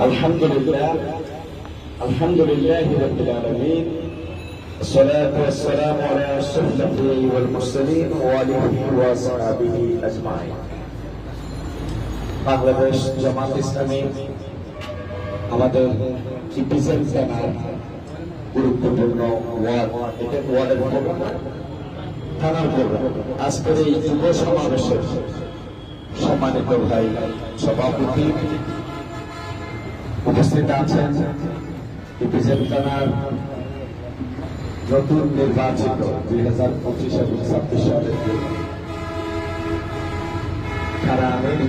الحمد لله الحمد لله رب العالمين الصلاة والسلام على أشرف الأنبياء والمرسلين وآله وأصحابه أجمعين বাংলাদেশ জামাত ইসলামী আমাদের চিকিৎসা সেনার গুরুত্বপূর্ণ ওয়ার্ড এটা ওয়ার্ডের প্রোগ্রাম থানার প্রোগ্রাম আজকের এই যুব সমাবেশের সম্মানিত ভাই সভাপতি উপস্থিত আছেন ইপিজেড থানার নতুন নির্বাচিত দুই হাজার পঁচিশ এবং ছাব্বিশ সালের থানা আমির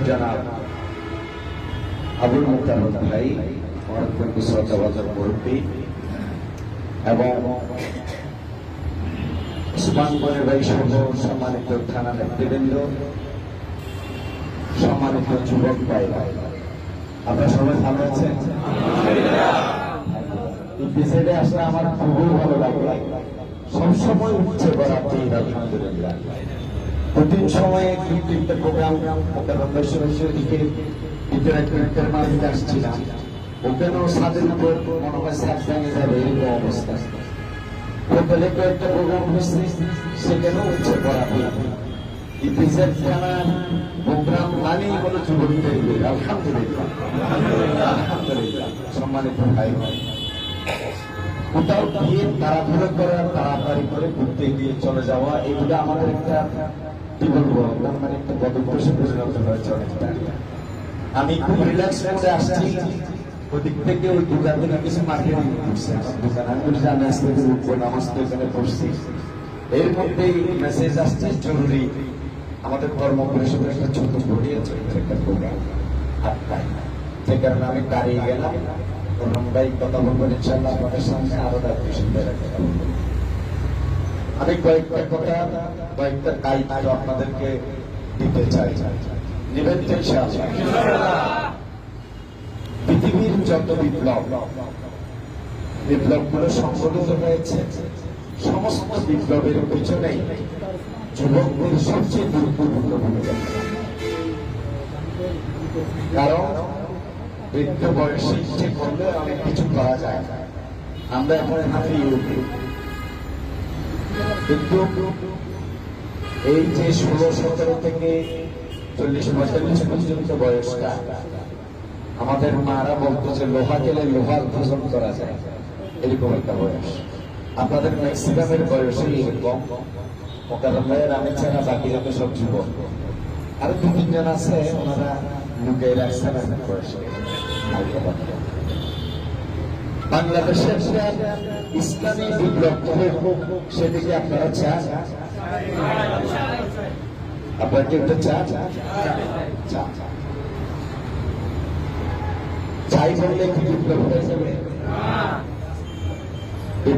আবুল মুক্তার ভাই অনেক শ্রদ্ধাবাজার মুরব্বী এবং উসমান ভাই সহ সম্মানিত থানা নেতৃবৃন্দ, সম্মানিত যুবক ভাই ভাই আপনারা সবাই ভালো আছেন? আসলে আমার খুবই ভালো লাগল। সবসময় উঠছে বরাবর আলহামদুলিল্লাহ। প্রতিদিন সময়ে দুই তিনটে প্রোগ্রাম দিকে ইন্টারাক্টিভের মাঝে আসছিলাম। ওখানেও ছাদের উপর মনে হয় সাত যাবে, এরকম অবস্থা। হোটেলে কয়েকটা প্রোগ্রাম হয়েছে, সেখানেও উঠছে বরাবর কোথাও গিয়ে তাড়াহুড়ো করা, তাড়াতাড়ি করে ঘুরতে গিয়ে চলে যাওয়া এগুলো আমাদের একটা, কি বলব মানে একটা আমি খুব রিল্যাক্স করে আসছি। ওদিক থেকে ওই দোকান থেকে কিছু মার্কেটিং করছে। দোকান আমি বলি যে আমি আজকে তো এখানে পড়ছি। এর মধ্যেই মেসেজ আসছে, জরুরি। আমাদের কর্ম পরিষদের একটা ছোট আছে একটা প্রোগ্রাম আটটায় যে কারণে আমি দাঁড়িয়ে গেলাম কথা ইনশাল্লাহ আপনাদের সামনে আরও সুন্দর। আমি কয়েকটা কথা, কয়েকটা দায়িত্ব আপনাদেরকে দিতে চাই নিবেন? পৃথিবীর যত বিপ্লব, বিপ্লবগুলো সংগঠিত হয়েছে সমস্ত বিপ্লবের পিছনেই যুবকদের সবচেয়ে গুরুত্বপূর্ণ ভূমিকা। কারণ বৃদ্ধ বয়সে ইচ্ছে করলে অনেক কিছু করা যায়। আমরা এখন হারিয়ে উঠি কিন্তু এই যে ষোলো, সতেরো থেকে চল্লিশ, পঁয়তাল্লিশ পর্যন্ত বয়সটা, আমাদের মারা বলতো যে লোহা গেলে লোহার ভোজন করা যায়। এরকম একটা বয়স। আপনাদের ম্যাক্সিমামের বয়সই এরকম মোকারমের আমি ছাড়া বাকি যত সব যুবক। আর দু তিনজন আছে, ওনারা লুকিয়ে রাখছেন বয়সে। হালকা বাংলাদেশের ইসলামী বিপ্লব সেদিকে আপনারা চান? আপনারা কি চান? চান। চাই বললে কি বিপ্লব হয়ে যাবে?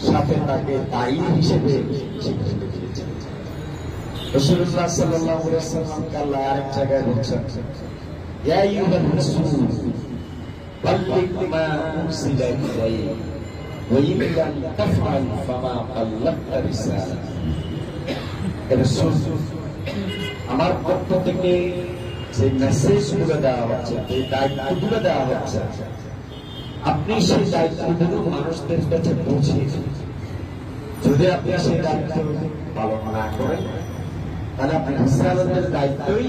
সাথে তাকে দায়ী হিসেবে রসুল্লাহ আলাইহি সাল্লামকে আরেক জায়গায় বলছেন আমার পক্ষ থেকে যে মেসেজগুলো দেওয়া হচ্ছে, যে দায়িত্বগুলো দেওয়া হচ্ছে আপনি সেই দায়িত্বগুলো মানুষদের কাছে পৌঁছে যদি আপনি সেই দায়িত্ব পালন না করেন, তাহলে আপনি ইসলামের দায়িত্বই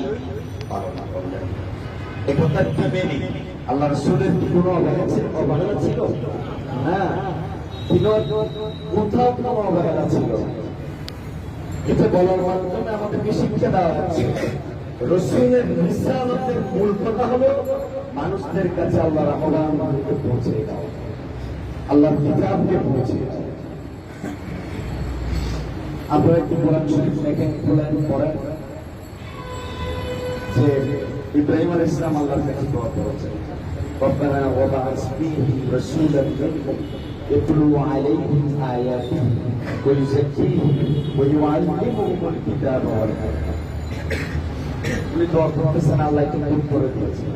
পালন করলেন আল্লাহ রসুলের কি কোনো অবহেলা ছিল? না। কোথাও কোনো অবহেলা ছিল? এটা বলার মাধ্যমে আমাদেরকে শিক্ষা দেওয়া হচ্ছে রসুলের রিসালতের মূল কথা হলো মানুষদের কাছে আল্লাহ রহমানকে পৌঁছে দাও আল্লাহর কিতাবকে পৌঁছে দাও আপনারা একটু কোরআন শরীফ দেখেন খোলেন পড়েন যে ইব্রাহিম আল ইসলাম আল্লাহর কাছে দোয়া করেছেন ربنا وبعث فيهم رسولا منهم يتلو عليهم آياته ويزكيهم ويعلمهم الكتاب والحكمة উনি দোয়া করতেছেন আল্লাহ এটা খুব করে দিয়েছেন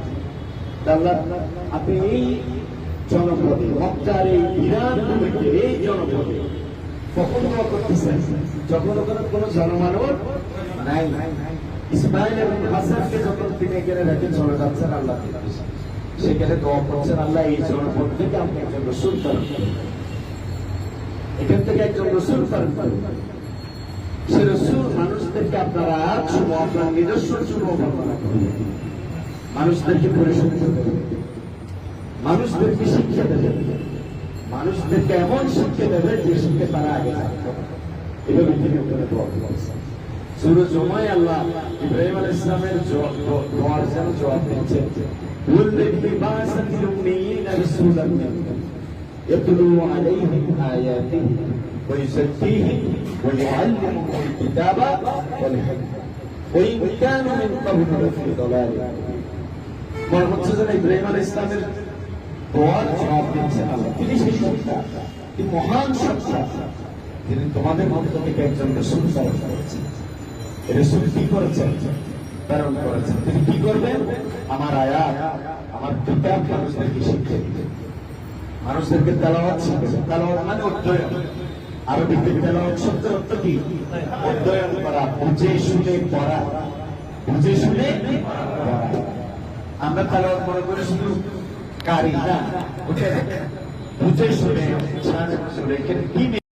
আপনি এই জনপদে মক্কার এই বিরাট এই জনপদে কখন করতেছেন? যখন ওখানে কোনো জনমানব নাই। ইসমাইল এবং হাসানকে যখন তিনি এখানে রেখে চলে যাচ্ছেন আল্লাহ সেখানে দোয়া করছেন, আল্লাহ এই জনপদ থেকে আপনি একজন রসুল করেন এখান থেকে একজন রসুল করেন সে রসুল মানুষদেরকে আপনারা শুভ, আপনার নিজস্ব শুভ বর্ণনা করবেন মানুষদেরকে পরিশুদ্ধ করবেন মানুষদেরকে শিক্ষা দেবেন মানুষদেরকে এমন শিক্ষা দেবেন যে শিক্ষা তারা আগে জানত না। এভাবে তিনি ওখানে দোয়া করেছেন সুরজ জমায় আল্লাহ ইব্রাহিম আল ইসলামের জবাব- দো- দোয়ার যেন জবাব দিচ্ছেন والذي بعث في الأميين رسولا منهم يتلو عليهم آياته ويزكيهم ويعلمهم الكتاب والحكمة وإن كانوا من قبل لفي ضلال মনে হচ্ছে যেন ইব্রাহিম আল ইসলামের দোয়ার জবাব দিচ্ছেন আল্লাহ। তিনি সেই সত্তা। তিনি মহান সত্তা। তিনি তোমাদের মধ্য থেকে একজন রসুল প্রেরণ করেছেন কি করেছেন? প্রেরণ করেছেন। তিনি কি করবেন? আমার আয়াত, আমার কিতাব মানুষদেরকে শিক্ষা দিবেন মানুষদেরকে তেলাওয়াত শিখেছে তেলাওয়াত মানে অধ্যয়ন। আরবিতে তেলাওয়াত শব্দ অর্থ কি? অধ্যয়ন করা, বুঝে শুনে পড়া। বুঝে শুনে পড়া। আমরা তেলাওয়াত মনে করি শুধু কারি না। বুঝে শুনে শুনে কি